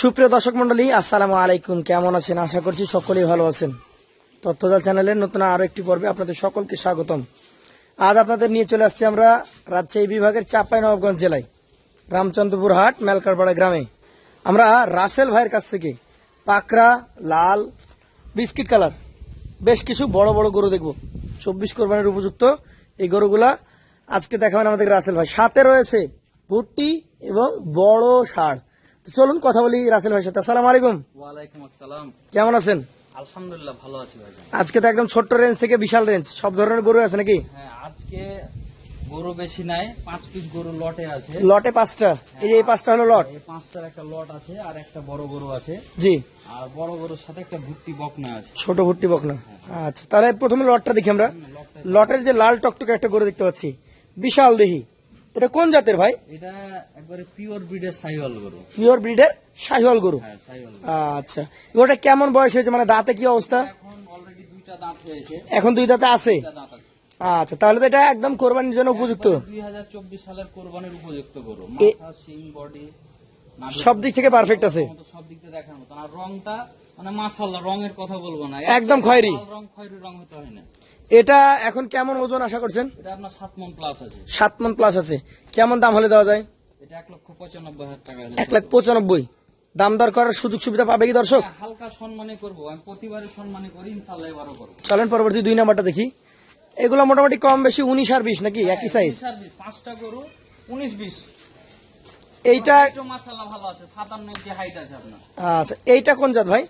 সুপ্রিয় দর্শক মন্ডলী, আসসালামু আলাইকুম। কেমন আছেন? আশা করছি সকলেই ভালো আছেন। তথ্যজাল চ্যানেলের নতুন আরও একটি পর্বে আপনাদের সকলকে স্বাগতম। আজ আপনাদের নিয়ে চলে আসছি আমরা রাজশাহী বিভাগের চাপাই নবাবগঞ্জ জেলায়, রামচন্দ্রপুর হাট, মেলকারপাড়া গ্রামে। আমরা রাসেল ভাইয়ের কাছ থেকে পাকড়া, লাল, বিস্কিট কালার, বেশ কিছু বড় বড় গরু দেখব। চব্বিশ কোরবানির উপযুক্ত এই গরুগুলা আজকে দেখাবেন আমাদের রাসেল ভাই। সাথে রয়েছে ভুট্টি এবং বড় ষাড়। চলুন কথা বলি রাসেল ভাইয়ের সাথে। আসসালামু আলাইকুম। ওয়ালাইকুম আসসালাম। কেমন আছেন? আলহামদুলিল্লাহ ভালো আছি আজকে তো একদম ছোট্ট রেঞ্জ থেকে বিশাল রেঞ্জ সব ধরনের গরু আছে নাকি? হ্যাঁ আজকে গরু বেশি নাই পাঁচ পিস গরু লটে আছে। লটে পাঁচটা। এই যে এই পাঁচটা হলো লট এই পাঁচটার একটা লট আছে আর একটা বড় গরু আছে। জি। আর বড় গরুর সাথে একটা ভুট্টি বকনা আছে। ছোট ভুট্টি বকনা। আচ্ছা তাহলে প্রথমে লটটা দেখি আমরা। লটের যে লাল টকটকে একটা গরু দেখতে পাচ্ছি। বিশাল দেহি। এটা কোন জাতের ভাই? এটা একবারে পিওর ব্রিডের সাইওয়াল গরু। পিওর ব্রিডের শাহিওয়াল গরু? হ্যাঁ সাইওয়াল আচ্ছা। ওটা কেমন বয়স হয়েছে? মানে দাঁতে কি অবস্থা? এখন অলরেডি দুইটা দাঁত হয়েছে। এখন দুই দাঁতে আছে? আচ্ছা তাহলে তো এটা একদম কোরবানির জন্য উপযুক্ত। দুই হাজার চব্বিশ সালের কোরবানির উপযুক্ত গরু। মাথা সিং বডি সব দিক থেকে পারফেক্ট আছে। সব দিক থেকে দেখার মতো আর রংটা মানে মাসাল্লাহ রঙের কথা বলব না। একদম খয়েরি। রং খয়েরি রং হতে হয় না। এটা এখন কেমন ওজন আশা করছেন? এটা আপনার সাত মন প্লাস আছে। সাত মন প্লাস আছে। কেমন দাম হলে দেওয়া যায়? এটা এক লক্ষ পঁচানব্বই হাজার টাকা এক লাখ পঁচানব্বই। দাম দর করার সুযোগ সুবিধা পাবে কি দর্শক? হ্যাঁ, হালকা সম্মানই করব। আমি প্রতিবারই সম্মানই করি ইনশাল্লাহ এবারও করব। চলেন পরবর্তী দুই নাম্বারটা দেখি। এগুলো মোটামুটি কম বেশি উনিশ আর বিশ নাকি? একই সাইজ পাঁচটা গরু উনিশ বিশ। এইটা আচ্ছা এইটা কোন জাত ভাই?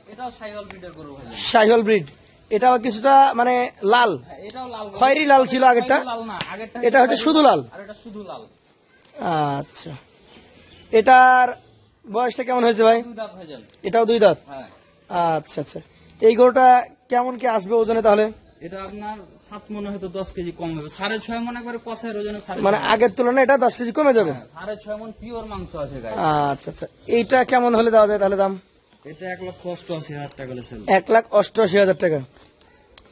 শাহিওয়াল ব্রিড। এটাও কিছুটা মানে লাল। খয়েরি লাল ছিল আগেরটা? এটা হচ্ছে শুধু লাল? আচ্ছা। এটার বয়সটা কেমন হয়েছে ভাই? এটাও দুই দাঁত? হ্যাঁ। আচ্ছা আচ্ছা। এই গরুটা কেমন কি আসবে ওজনে তাহলে? এটা আপনার সাত মনে হয়তো দশ কেজি কম হবে। সাড়ে ছয় মনে করে কষায় ওজনে মানে আগের তুলনায় এটা দশ কেজি কমে যাবে? হ্যাঁ, সাড়ে ছয় মন পিওর মাংস আছে আচ্ছা আচ্ছা। এইটা কেমন হলে দেওয়া যায় তাহলে দাম? এটা এক লক্ষ অষ্টআশি হাজার টাকা এক লাখ অষ্টআশি হাজার টাকা।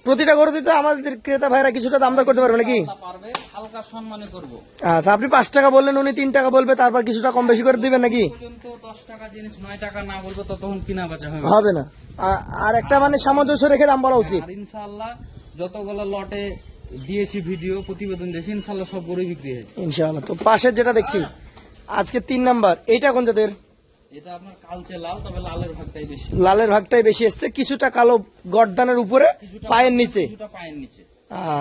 প্রতিটা গরু দিতে আমাদের ক্রেতা ভাইরা কিছুটা দাম দর করতে পারবে নাকি? হালকা সম্মানই করব। আচ্ছা আপনি পাঁচ টাকা বললেন উনি তিন টাকা বলবে তারপর কিছুটা কম বেশি করে দিবেন নাকি? দশ টাকা জিনিস নয় টাকা না বলব ততক্ষণ কিনা বেচা হবে। হবে না। আর একটা মানে সামঞ্জস্য রেখে দাম বলা উচিত। ইনশাআল্লাহ যতগুলো লটে দিয়েছি ভিডিও প্রতিবেদন দিয়েছি ইনশাআল্লাহ সব গরু বিক্রি হয়েছে ইনশাআল্লাহ। তো পাশের যেটা দেখছি আজকে তিন নাম্বার এইটা কোন জাতের? এটা আপনার কালচে লাল তবে লালের ভাগটাই বেশি। লালের ভাগটাই বেশি এসছে কিছুটা কালো গর্দানের উপরে পায়ের নিচে। কিছুটা পায়ের নিচে।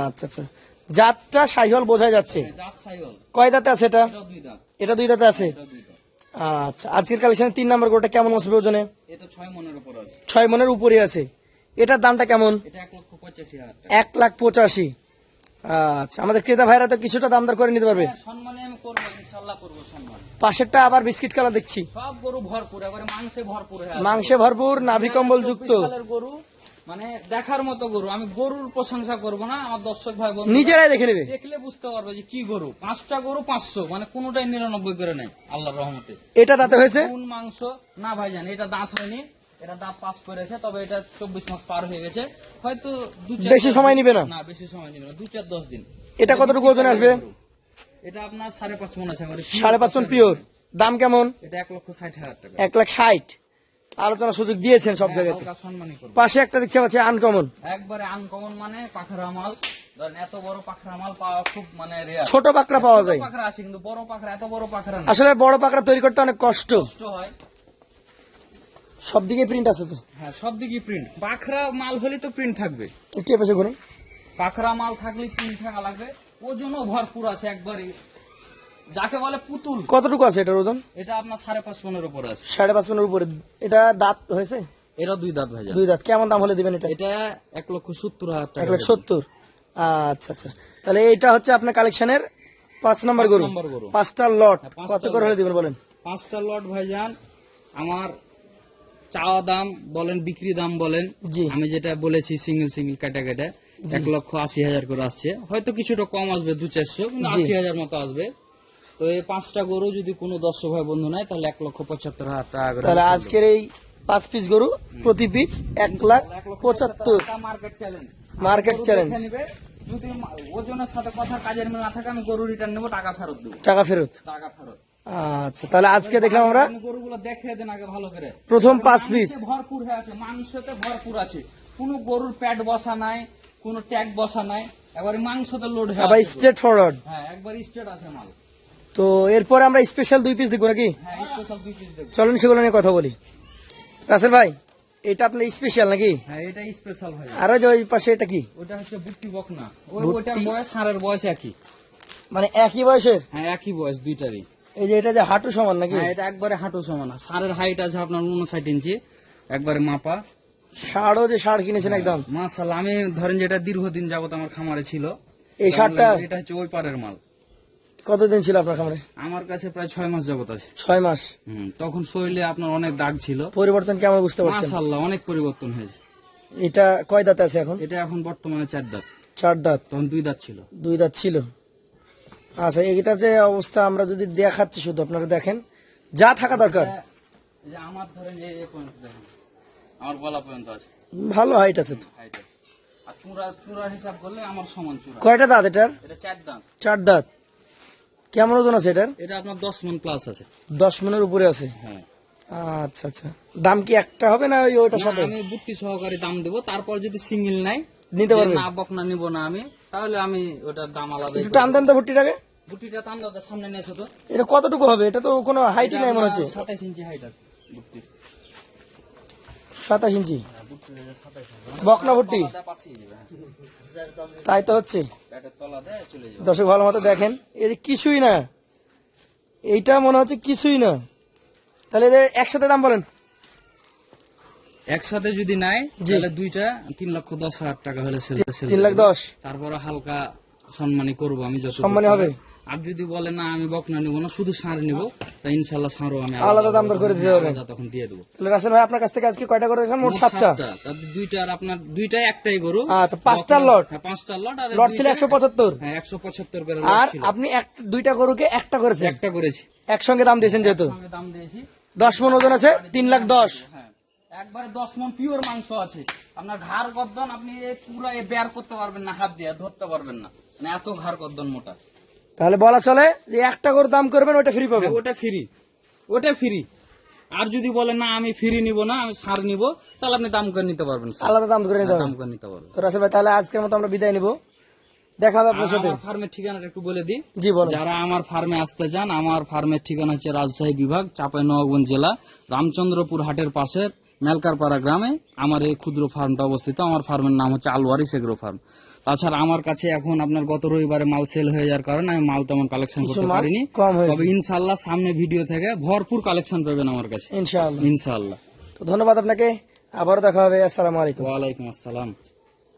আচ্ছা আচ্ছা। জাতটা সাইহল বোঝা যাচ্ছে। হ্যাঁ, কয় দাঁতে আছে এটা? এটা দুই দাঁতে। আছে? আচ্ছা আজকের কালেকশনে তিন নাম্বার গোটা কেমন আসবে ওজনে? ছয় মনের উপর আছে। এটার দামটা কেমন? এক লাখ পঁচাশি। আচ্ছা আমাদের ক্রেতা ভাইরা তো কিছুটা দাম দর করে নিতে পারবে। হ্যাঁ, সম্মানে আমি করব ইনশাআল্লাহ করব সম্মান। পাশেরটা আবার বিস্কিট কালার দেখছি। সব গরু ভরপুর একবারে মাংসে ভরপুর। মাংসে ভরপুর নাভি কম্বল যুক্ত। গরু মানে দেখার মতো গরু। আমি গরুর প্রশংসা করব না আমার দর্শক ভাই বন্ধু নিজেরাই দেখে নেবে। দেখলে বুঝতে পারবে যে কি গরু। পাঁচটা গরু পাঁচশো মানে কোনোটাই নিরানব্বই করে নেই আল্লাহর রহমতে। এটা তাতে হয়েছে? কোন মাংস না ভাই জান এটা দাঁত হয়নি। এটা দাঁত পাস করেছে তবে এটা চব্বিশ মাস পার হয়ে গেছে। হয়তো দু বেশি সময় নিবে না? না বেশি সময় নিবে না দু চার দশ দিন। এটা কতটুকু ওজনে আসবে? এটা আপনার সাড়ে পাঁচ মন আছে সাড়ে পাঁচ মণ পিওর। দাম কেমন? এটা এক লক্ষ ষাট হাজার টাকা। এক লাখ ষাট। আলোচনা সুযোগ দিয়েছেন সব জায়গাতে। সম্মানই করব পাশে একটা দেখছি আছে আনকমন একবারে আনকমন মানে পাখরা মাল। ধরেন এত বড় পাখরা মাল পাওয়া খুব মানে ছোট পাখরা পাওয়া যায়। পাখরা আছে কিন্তু বড় পাখরা এত বড় পাখরা আসলে বড় পাখরা তৈরি করতে অনেক কষ্ট। কষ্ট হয়। সব দিকে প্রিন্ট আছে তো? হ্যাঁ সব দিকে প্রিন্ট পাখরা মাল হলে তো প্রিন্ট থাকবে। একটু এপাশে ঘুরুন। পাখরা মাল থাকলে প্রিন্ট থাকা লাগবে। ওজনও ভরপুর আছে একবারে। যাকে বলে পুতুল। কতটুকু আছে এটার ওজন? এটা আপনার সাড়ে পাঁচ পনেরো উপর আছে। সাড়ে পাঁচ মনের উপরে। এটা দাঁত হয়েছে? এটা দুই দাঁত ভাই দুই দাঁত। কেমন দাম হলে দিবেন এটা? এটা এক লক্ষ সত্তর হাজার এক টাকা লাখ সত্তর। আচ্ছা আচ্ছা। তাহলে এটা হচ্ছে আপনার কালেকশনের পাঁচ নম্বর গরু। নম্বর পাঁচটা লট। হ্যাঁ, কত করে হলে দিবেন বলেন? পাঁচটা লট ভাইজান আমার চাওয়া দাম বলেন বিক্রি দাম বলেন। আমি যেটা বলেছি সিঙ্গেল সিঙ্গেল কাটা কাটা এক লক্ষ আশি হাজার করে আসছে। হয়তো কিছুটা কম আসবে দু চারশো কিন্তু আশি হাজার মতো আসবে। তো এই পাঁচটা গরু যদি কোনো দর্শক ভাই বন্ধু নেয় তাহলে এক লক্ষ পঁচাত্তর হাজার টাকা করে তাহলে আজকের এই পাঁচ পিস গরু প্রতি পিস এক লাখ পঁচাত্তর মার্কেট চ্যালেঞ্জ Market challenge। যদি ওজনের সাথে কথা কাজের মিল না থাকে আমি গরু রিটার্ন নেব টাকা ফেরত দেবো। টাকা ফেরত। টাকা ফেরত। আচ্ছা তাহলে আজকে দেখলাম আমরা গরুগুলো দেখে দেন আগে ভালো করে। প্রথম পাঁচ পিস ভরপুর হয়ে আছে মাংসতে ভরপুর আছে। কোনো গরুর প্যাট বসা নাই কোনো ট্যাগ বসা নাই একবারে মাংসতে লোড হয়ে আবার। স্ট্রেট ফরওয়ার্ড হ্যাঁ একবার স্টেট আছে মাল। তো এরপরে আমরা স্পেশাল দুই পিস দেখব নাকি? হ্যাঁ স্পেশাল দুই পিস দেখো চলুন সেগুলো নিয়ে কথা বলি। রাসেল ভাই এটা আপনার স্পেশাল নাকি? হ্যাঁ এটা স্পেশাল ভাই। আর যে ওই পাশে এটা কি? ওটা হচ্ছে বুট্টি বকনা। ওই ওটার বয়স সারের বয়স একই। মানে একই বয়সের? হ্যাঁ একই বয়স দুইটারই। এই যে এটা যে হাঁটু সমান নাকি? হ্যাঁ এটা একবারে হাঁটু সমান। সারের হাইট আছে আপনার উনষাট ইঞ্চি একবারে মাপা। ষাড়ও যে ষাড় কিনেছেন একদম? মাশাল্লাহ আমি ধরেন যেটা দীর্ঘদিন যাবত আমার খামারে ছিল এই ষাঁড়টা? এটা হচ্ছে ওই পারের মাল। কতদিন ছিল আপনার খামারে? আমার কাছে প্রায় ছয় মাস যাবত আছে। ছয় মাস। তখন শরীরে আপনার অনেক দাগ ছিল। পরিবর্তন কেমন বুঝতে পারছেন? মাশাল্লাহ অনেক পরিবর্তন হয়েছে। এটা কয় দাঁত আছে এখন? এটা এখন বর্তমানে চার দাঁত। চার দাঁত। তখন দুই দাঁত ছিল। দুই দাঁত ছিল। আচ্ছা এইটার যে অবস্থা আমরা যদি দেখাচ্ছি শুধু আপনারা দেখেন। যা থাকা দরকার। আমার ধরেন এই এই পর্যন্ত দেখেন। আমার গলা পর্যন্ত আছে। ভালো হাইট আছে তো। হাইট আছে। আর চূড়া চূড়া হিসাব করলে আমার সমান চূড়া। কয়টা দাঁত এটার? এটা চার দাঁত। চার দাঁত। কেমন ওজন আছে এটার? এটা আপনার দশ মন প্লাস আছে। দশ মনের উপরে আছে? হ্যাঁ। আচ্ছা আচ্ছা। দাম কি একটা হবে না ওই না, সাথে? আমি সহকারে দাম দেবো। তারপর যদি সিঙ্গেল নাই নিতে যে পারবেন না নিব না আমি তাহলে আমি ওটার দাম আলাদা একটু টান তো ভুট্টিটাকে। বুটিটা টান দাদা সামনে নিয়ে এসো তো। এটা কতটুকু হবে? এটা তো কোনো হাইটই নাই মনে হচ্ছে। সাতাইশ ইঞ্চি হাইট আছে বুটটি সাতাশ ইঞ্চি? বকনা ভুট্টি। তাই তো হচ্ছে। দর্শক ভালো মতো দেখেন। এর কিছুই না। এইটা মনে হচ্ছে কিছুই না। তাহলে এদের একসাথে দাম বলেন। একসাথে যদি নাই তাহলে দুইটা তিন লক্ষ দশ হাজার টাকা হলে তিন লাখ দশ? তারপরে হালকা সম্মানী করব আমি যত সম্মানী হবে? আর যদি বলে না আমি বকনা নিব না শুধু ষাঁড় নিব তা ইনশাল্লাহ ষাঁড়ও আমি আলাদা দাম দর করে দিতে পারবেন। আলাদা তখন দিয়ে দেবো। তাহলে রাসেল ভাই আপনার কাছ থেকে আজকে কয়টা করে মোট সাতটা। তাতে দুইটার আপনার দুইটাই একটাই গরু। আচ্ছা, পাঁচটা লট? হ্যাঁ পাঁচটার লট আর লট ছিল দুইটা- একশো পঁচাত্তর। হ্যাঁ একশো পঁচাত্তর করে আর আপনি এক দুইটা গরুকে একটা করেছেন? একটা করেছি। একসঙ্গে দাম দিয়েছেন যেহেতু? দাম দিয়েছি। দশ মন ওজন আছে তিন লাখ দশ। হ্যাঁ একবারে দশ মন পিওর মাংস আছে। আপনার ঘাড় গদ্দন আপনি পুরো এ বের করতে পারবেন না হাত দিয়ে ধরতে পারবেন না। মানে এত ঘাড় গদ্দন মোটা। তাহলে বলা চলে যে একটা করে দাম করবেন ওটা ফ্রি পাবেন। হ্যাঁ, ওটা ফ্রি ওটা ফ্রি আর যদি বলে না আমি ফ্রি নিব না আমি সার নিব তাহলে আপনি দাম করে নিতে পারবেন আলাদা দাম করে নিতে দাম করে নিতে পারবেন। তো রাসেল ভাই তাহলে আজকের মতো আমরা বিদায় নিব। দেখা হবে আপনার সাথে। আমার ফার্মের ঠিকানাটা একটু বলে দিই। জি বলেন। যারা আমার ফার্মে আসতে চান আমার ফার্মের ঠিকানা হচ্ছে রাজশাহী বিভাগ চাঁপাইনবাবগঞ্জ জেলা রামচন্দ্রপুর হাটের পাশের মেলকারপাড়া গ্রামে আমার এই ক্ষুদ্র ফার্মটা অবস্থিত। আমার ফার্মের নাম হচ্ছে আলওয়ারি সেগ্রো ফার্ম। তাছাড়া আমার কাছে এখন আপনার গত রবিবারে মাল সেল হয়ে যাওয়ার কারণে আমি মাল তেমন কালেকশন করতে পারিনি। তবে ইনশাল্লাহ সামনে ভিডিও থেকে ভরপুর কালেকশন পাবেন আমার কাছে। ইনশাআল্লাহ। ইনশাল্লাহ তো ধন্যবাদ আপনাকে। আবার দেখা হবে। আসসালামু আলাইকুম। ওয়ালাইকুম আসসালাম।